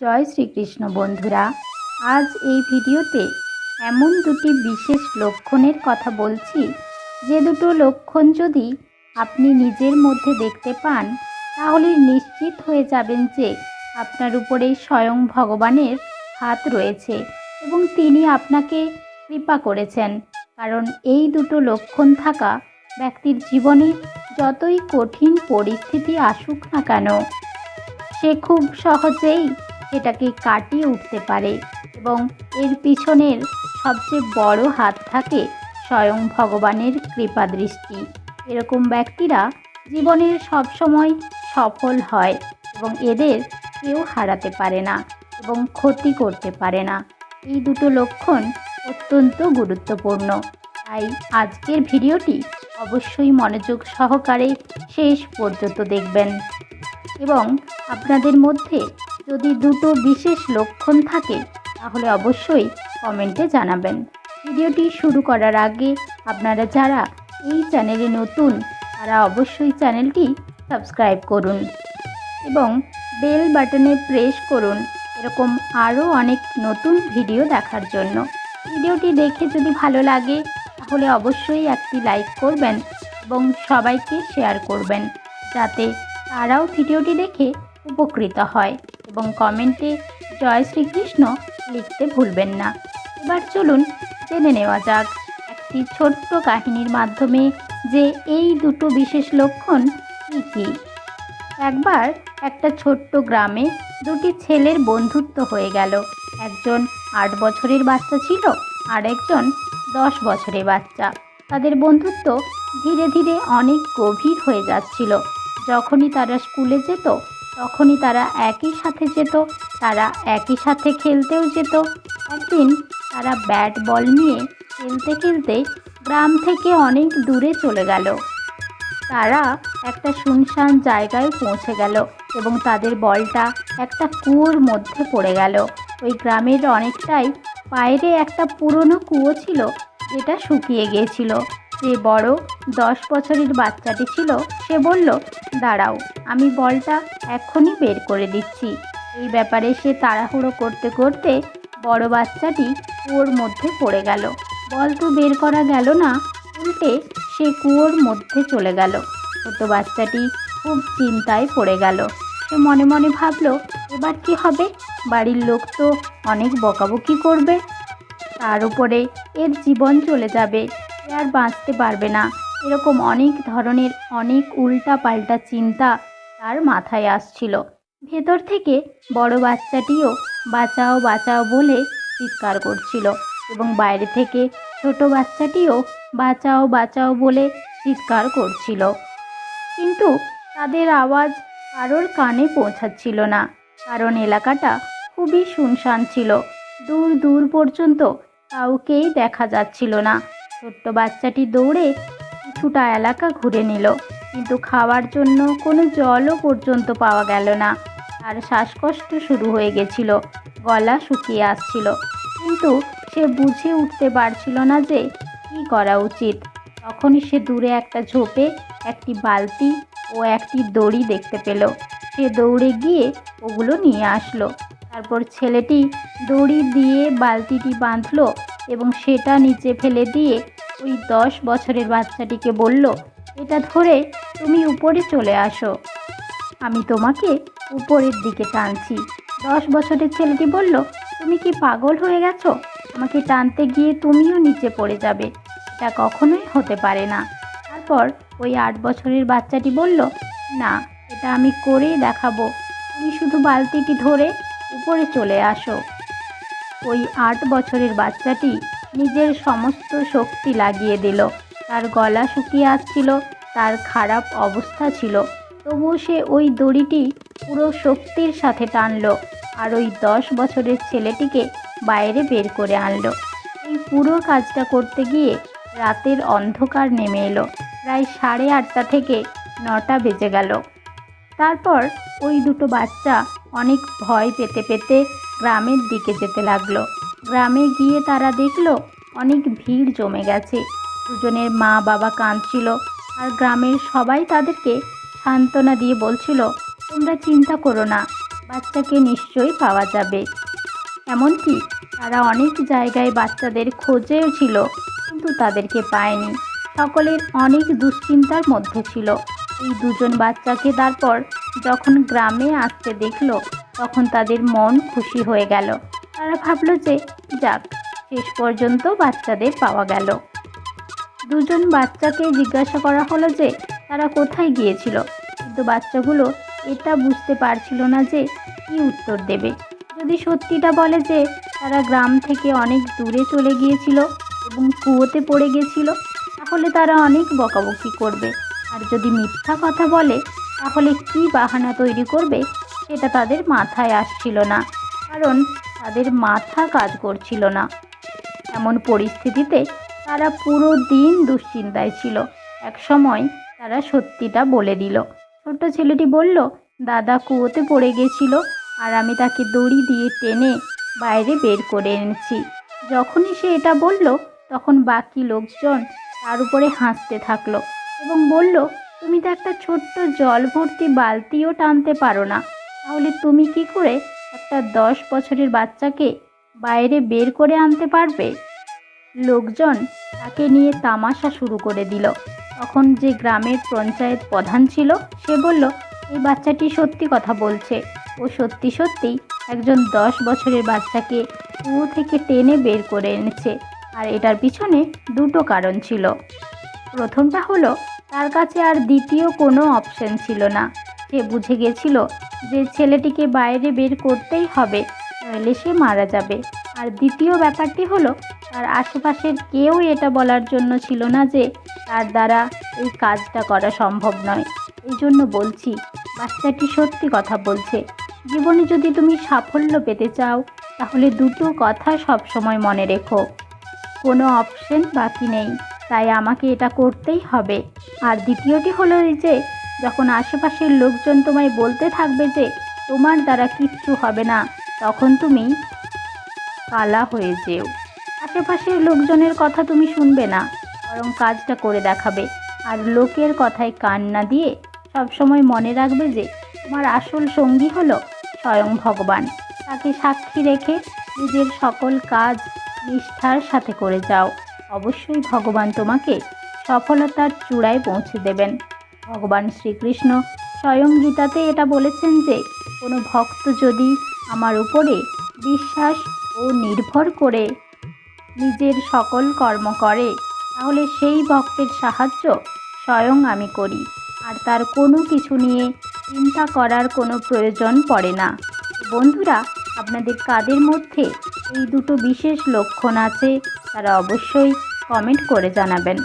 জয় শ্রীকৃষ্ণ বন্ধুরা, আজ এই ভিডিওতে এমন দুটি বিশেষ লক্ষণের কথা বলছি। যে দুটো লক্ষণ যদি আপনি নিজের মধ্যে দেখতে পান তাহলে নিশ্চিত হয়ে যাবেন যে আপনার উপরে স্বয়ং ভগবানের হাত রয়েছে এবং তিনি আপনাকে কৃপা করেছেন। কারণ এই দুটো লক্ষণ থাকা ব্যক্তির জীবনে যতই কঠিন পরিস্থিতি আসুক না কেন, সে খুব সহজেই সেটাকে কাটিয়ে উঠতে পারে এবং এর পিছনের সবচেয়ে বড় হাত থাকে স্বয়ং ভগবানের কৃপা দৃষ্টি। এরকম ব্যক্তিরা জীবনের সবসময় সফল হয় এবং এদের কেউ হারাতে পারে না এবং ক্ষতি করতে পারে না। এই দুটো লক্ষণ অত্যন্ত গুরুত্বপূর্ণ। তাই আজকের ভিডিওটি অবশ্যই মনোযোগ সহকারে শেষ পর্যন্ত দেখবেন এবং আপনাদের মধ্যে যদি দুটো বিশেষ লক্ষণ থাকে, তাহলে অবশ্যই কমেন্টে জানাবেন। ভিডিওটি শুরু করার আগে আপনারা যারা এই চ্যানেলে নতুন, তারা অবশ্যই চ্যানেলটি সাবস্ক্রাইব করুন এবং বেল বাটনে প্রেস করুন এরকম আরও অনেক নতুন ভিডিও দেখার জন্য। ভিডিওটি দেখে যদি ভালো লাগে, তাহলে অবশ্যই একটি লাইক করবেন এবং সবাইকে শেয়ার করবেন, যাতে তারাও ভিডিওটি দেখে উপকৃত হয়। এবং কমেন্টে জয় শ্রীকৃষ্ণ লিখতে ভুলবেন না। এবার চলুন জেনে নেওয়া যাক একটি ছোট্ট কাহিনীর মাধ্যমে যে এই দুটো বিশেষ লক্ষণ কী কী। একবার একটা ছোট্ট গ্রামে দুটি ছেলের বন্ধুত্ব হয়ে গেল। একজন আট বছরের বাচ্চা ছিল আর একজন দশ বছরের বাচ্চা। তাদের বন্ধুত্ব ধীরে ধীরে অনেক গভীর হয়ে যাচ্ছিল। যখনই তারা স্কুলে যেত তখনই তারা একই সাথে যেত, তারা একই সাথে খেলতেও যেত। একদিন তারা ব্যাট বল নিয়ে খেলতে খেলতে গ্রাম থেকে অনেক দূরে চলে গেল। তারা একটা শুনশান জায়গায় পৌঁছে গেল এবং তাদের বলটা একটা কুয়োর মধ্যে পড়ে গেল। ওই গ্রামের অনেকটাই বাইরে একটা পুরনো কুয়ো ছিল, যেটা শুকিয়ে গিয়েছিল। যে বড় দশ বছরের বাচ্চাটি ছিল, সে বলল, দাঁড়াও, আমি বলটা এখনই বের করে দিচ্ছি। এই ব্যাপারে সে তাড়াহুড়ো করতে করতে বড় বাচ্চাটি কুয়োর মধ্যে পড়ে গেল। বল তো বের করা গেল না, উল্টে সে কুয়োর মধ্যে চলে গেল। ছোট বাচ্চাটি খুব চিন্তায় পড়ে গেল। সে মনে মনে ভাবলো, এবার কি হবে? বাড়ির লোক তো অনেক বকাবকি করবে। তার উপরে এর জীবন চলে যাবে। এ আর বাঁচতে পারবে না। এরকম অনেক ধরনের, অনেক উল্টা পাল্টা চিন্তা তার মাথায় আসছিল। ভেতর থেকে বড় বাচ্চাটিও বাঁচাও বাঁচাও বলে চিৎকার করছিল এবং বাইরে থেকে ছোট বাচ্চাটিও বাঁচাও বাঁচাও বলে চিৎকার করছিল। কিন্তু তাদের আওয়াজ কারোর কানে পৌঁছাচ্ছিল না, কারণ এলাকাটা খুবই শুনশান ছিল। দূর দূর পর্যন্ত কাউকেই দেখা যাচ্ছিল না। ছোট্ট বাচ্চাটি দৌড়ে কিছুটা এলাকা ঘুরে নিল। কিন্তু খাওয়ার জন্য কোনো জলও পর্যন্ত পাওয়া গেল না। তার শ্বাসকষ্ট শুরু হয়ে গেছিল, গলা শুকিয়ে আসছিল। কিন্তু সে বুঝে উঠতে পারছিল না যে কী করা উচিত। তখনই সে দূরে একটা ঝোপে একটি বালতি ও একটি দড়ি দেখতে পেল। সে দৌড়ে গিয়ে ওগুলো নিয়ে আসলো। তারপর ছেলেটি দড়ি দিয়ে বালতিটি বাঁধলো এবং সেটা নিচে ফেলে দিয়ে ওই দশ বছরের বাচ্চাটিকে বলল, এটা ধরে তুমি উপরে চলে আসো। আমি তোমাকে উপরের দিকে টানছি। দশ বছরের ছেলেটি বলল, তুমি কি পাগল হয়ে গেছো? আমাকে টানতে গিয়ে তুমিও নিচে পড়ে যাবে। এটা কখনোই হতে পারে না। তারপর ওই আট বছরের বাচ্চাটি বলল, না, এটা আমি করেই দেখাবো। তুমি শুধু বালতিটি ধরে উপরে চলে আসো। ওই আট বছরের বাচ্চাটি নিজের সমস্ত শক্তি লাগিয়ে দিল। তার গলা শুকিয়ে আসছিল, তার খারাপ অবস্থা ছিল। তবুও সে ওই দড়িটি পুরো শক্তির সাথে টানলো আর ওই দশ বছরের ছেলেটিকে বাইরে বের করে আনলো। এই পুরো কাজটা করতে গিয়ে রাতের অন্ধকার নেমে এলো। প্রায় সাড়ে আটটা থেকে নটা বেজে গেল। তারপর ওই দুটো বাচ্চা অনেক ভয় পেতে পেতে গ্রামের দিকে যেতে লাগল। গ্রামে গিয়ে তারা দেখল, অনেক ভিড় জমে গেছে। দুজনের মা বাবা কাঁদছিল আর গ্রামের সবাই তাদেরকে সান্ত্বনা দিয়ে বলছিল, তোমরা চিন্তা করো না, বাচ্চাকে নিশ্চয়ই পাওয়া যাবে। এমনকি তারা অনেক জায়গায় বাচ্চাদের খোঁজেও ছিল, কিন্তু তাদেরকে পায়নি। সকলের অনেক দুশ্চিন্তার মধ্যে ছিল। এই দুজন বাচ্চাকে তারপর যখন গ্রামে আসতে দেখল তখন তাদের মন খুশি হয়ে গেল। তারা ভাবলো যে, যাক, শেষ পর্যন্ত বাচ্চাদের পাওয়া গেল। দুজন বাচ্চাকে জিজ্ঞাসা করা হলো যে, তারা কোথায় গিয়েছিল? কিন্তু বাচ্চাগুলো এটা বুঝতে পারছিল না যে, কী উত্তর দেবে। যদি সত্যিটা বলে যে, তারা গ্রাম থেকে অনেক দূরে চলে গিয়েছিল এবং কুয়োতে পড়ে গেছিল তাহলে তারা অনেক বকাবকি করবে। আর যদি মিথ্যা কথা বলে, তাহলে কি বাহানা তৈরি করবে? সেটা তাদের মাথায় আসছিল না, কারণ তাদের মাথা কাজ করছিল না। এমন পরিস্থিতিতে তারা পুরো দিন দুশ্চিন্তায় ছিল। এক সময় তারা সত্যিটা বলে দিল। ছোট্ট ছেলেটি বলল, দাদা কুয়োতে পড়ে গেছিল আর আমি তাকে দড়ি দিয়ে টেনে বাইরে বের করে এনেছি। যখনই সে এটা বলল, তখন বাকি লোকজন তার উপরে হাসতে থাকল এবং বলল, তুমি তো একটা ছোট্ট জল ভর্তি বালতিও টানতে পারো না। তাহলে তুমি কি করে একটা দশ বছরের বাচ্চাকে বাইরে বের করে আনতে পারবে? লোকজন তাকে নিয়ে তামাশা শুরু করে দিল। তখন যে গ্রামের পঞ্চায়েত প্রধান ছিল, সে বলল, এই বাচ্চাটি সত্যি কথা বলছে। ও সত্যি সত্যি একজন দশ বছরের বাচ্চাকে কুয়ো থেকে টেনে বের করে এনেছে। আর এটার পিছনে দুটো কারণ ছিল। প্রথমটা হলো, তার কাছে আর দ্বিতীয় কোনো অপশন ছিল না। সে বুঝে গেছিল যে ছেলেটিকে বাইরে বের করতেই হবে নইলে সে মারা যাবে। আর দ্বিতীয় ব্যাপারটি হলো, তার আশেপাশের কেউ এটা বলার জন্য ছিল না যে তার দ্বারা এই কাজটা করা সম্ভব নয়। এই জন্য বলছি, বাচ্চাটি সত্যি কথা বলছে। জীবনে যদি তুমি সাফল্য পেতে চাও, তাহলে দুটো কথা সবসময় মনে রেখো। কোনো অপশন বাকি নেই, তাই আমাকে এটা করতেই হবে। আর দ্বিতীয়টি হলো এই যে যখন আশেপাশের লোকজন তোমায় বলতে থাকবে যে তোমার দ্বারা কিচ্ছু হবে না, তখন তুমি কালা হয়ে যেও। আশেপাশের লোকজনের কথা তুমি শুনবে না, বরং কাজটা করে দেখাবে। আর লোকের কথায় কান না দিয়ে সবসময় মনে রাখবে যে তোমার আসল সঙ্গী হলো স্বয়ং ভগবান। তাকে সাক্ষী রেখে নিজের সকল কাজ নিষ্ঠার সাথে করে যাও। অবশ্যই ভগবান তোমাকে সফলতার চূড়ায় পৌঁছে দেবেন। ভগবান শ্রীকৃষ্ণ স্বয়ং গীতাতে এটা বলেছেন যে, কোনো ভক্ত যদি আমার উপরে বিশ্বাস ও নির্ভর করে নিজের সকল কর্ম করে, তাহলে সেই ভক্তের সাহায্য স্বয়ং আমি করি। আর তার কোনো কিছু নিয়ে চিন্তা করার কোনো প্রয়োজন পড়ে না। বন্ধুরা, আপনাদের কাদের মধ্যে এই দুটো বিশেষ লক্ষণ আছে, তারা অবশ্যই কমেন্ট করে জানাবেন।